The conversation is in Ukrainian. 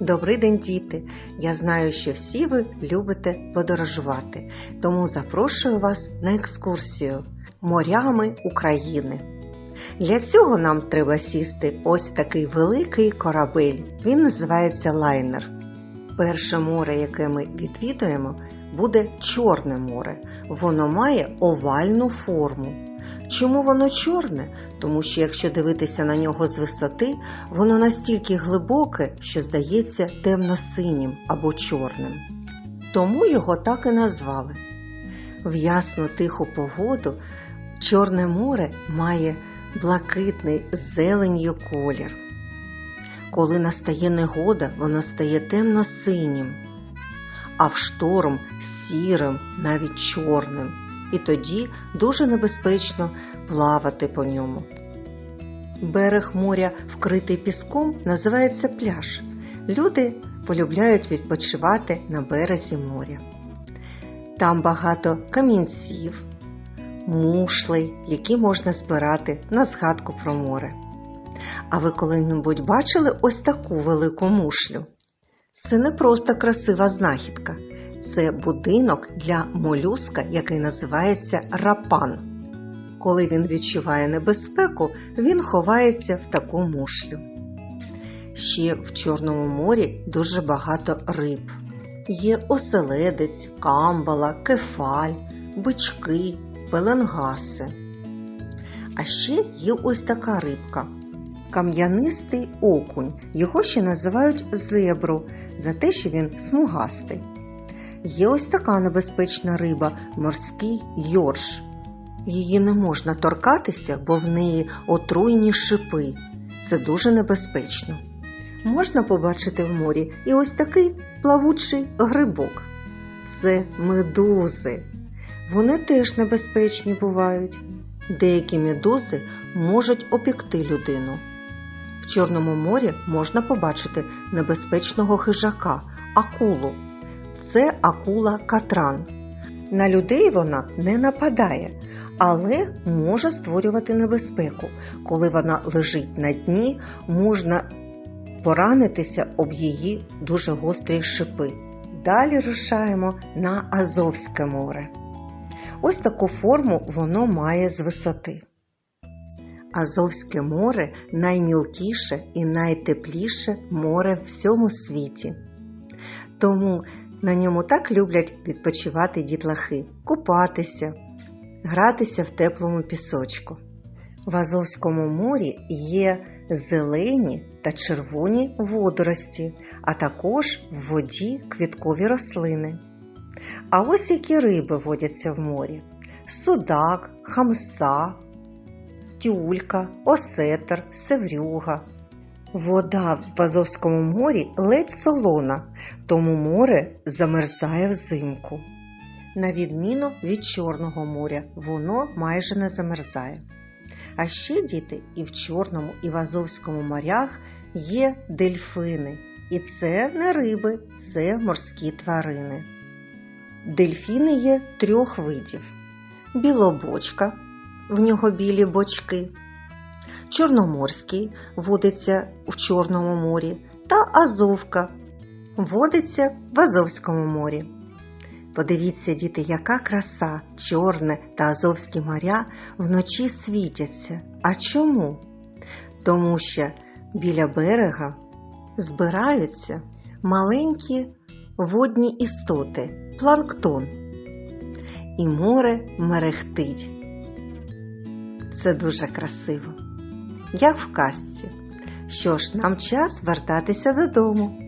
Добрий день, діти! Я знаю, що всі ви любите подорожувати, тому запрошую вас на екскурсію морями України. Для цього нам треба сісти ось такий великий корабель. Він називається лайнер. Перше море, яке ми відвідуємо, буде Чорне море. Воно має овальну форму. Чому воно чорне? Тому що якщо дивитися на нього з висоти, воно настільки глибоке, що здається темно-синім або чорним. Тому його так і назвали. В ясну тиху погоду Чорне море має блакитний з зеленью колір. Коли настає негода, воно стає темно-синім, а в шторм сірим, навіть чорним. І тоді дуже небезпечно плавати по ньому. Берег моря, вкритий піском, називається пляж. Люди полюбляють відпочивати на березі моря. Там багато камінців, мушлей, які можна збирати на згадку про море. А ви коли-небудь бачили ось таку велику мушлю? Це не просто красива знахідка, це будинок для молюска, який називається рапан. Коли він відчуває небезпеку, він ховається в таку мушлю. Ще в Чорному морі дуже багато риб. Є оселедець, камбала, кефаль, бички, пеленгаси. А ще є ось така рибка кам'янистий окунь. Його ще називають зебру за те, що він смугастий. Є ось така небезпечна риба морський йорш. Її не можна торкатися, бо в неї отруйні шипи. Це дуже небезпечно. Можна побачити в морі і ось такий плавучий грибок. Це медузи. Вони теж небезпечні бувають. Деякі медузи можуть опікти людину. В Чорному морі можна побачити небезпечного хижака акулу. Це акула катран. На людей вона не нападає, але може створювати небезпеку. Коли вона лежить на дні, можна поранитися об її дуже гострі шипи. Далі рушаємо на Азовське море. Ось таку форму воно має з висоти. Азовське море наймілкіше і найтепліше море в всьому світі. Тому на ньому так люблять відпочивати дітлахи, купатися, гратися в теплому пісочку. В Азовському морі є зелені та червоні водорості, а також в воді квіткові рослини. А ось які риби водяться в морі: судак, хамса, тюлька, осетр, севрюга. Вода в Азовському морі ледь солона, тому море замерзає взимку. На відміну від Чорного моря, воно майже не замерзає. А ще діти і в Чорному, і в Азовському морях є дельфини. І це не риби, це морські тварини. Дельфіни є трьох видів: білобочка, в нього білі бочки, чорноморський водиться в Чорному морі та Азовка водиться в Азовському морі. Подивіться, діти, яка краса, Чорне та Азовські моря вночі світяться. А чому? Тому що біля берега збираються маленькі водні істоти, планктон, і море мерехтить. Це дуже красиво, як в казці. Що ж, нам час вертатися додому.